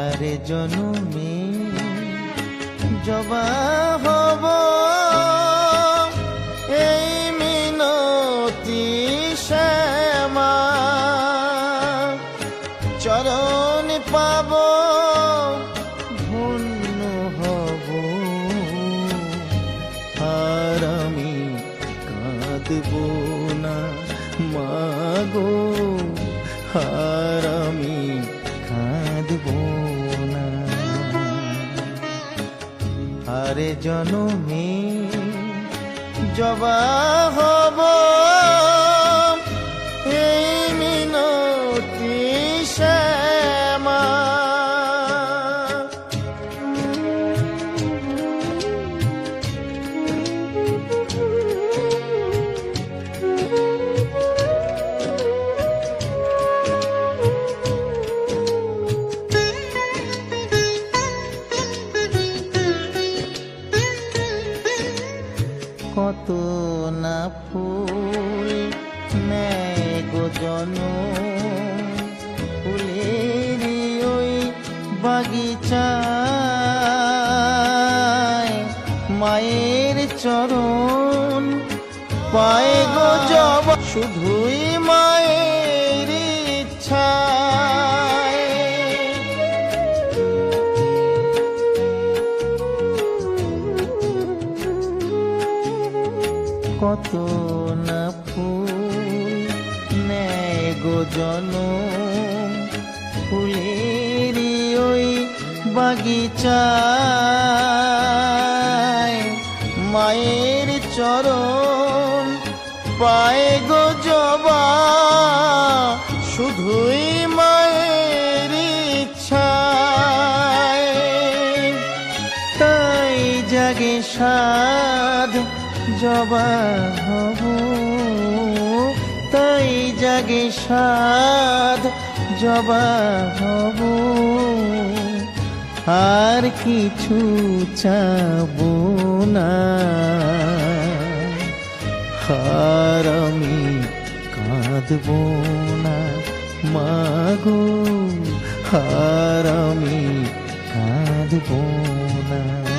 আরে জনমে জবা হব। এই মিনতি শ্যামা চরণ পাব, ধন্য হব। আর আমি কাঁদব না মাগো আর আমি আরে জনমে জবা হব। এই মিনতি শ্যামা কত না ফুল। নেয় জন ফুলের ওই বাগিচা মায়ের চরণ পায়ে গো শুধুই মায়ের কত না ফুল, নেয় গো ফুলের ওই বাগিচায়। মায়ের চরণ পায়ে গো জবা, শুধুই মায়ের ইচ্ছায়। তাই জাগে সাধ জবা হব, তাই জাগে সাধ জবা হব। আর কিছু চাব না। আর আমি কাঁদব না, মাগো। আর আমি কাঁদব না।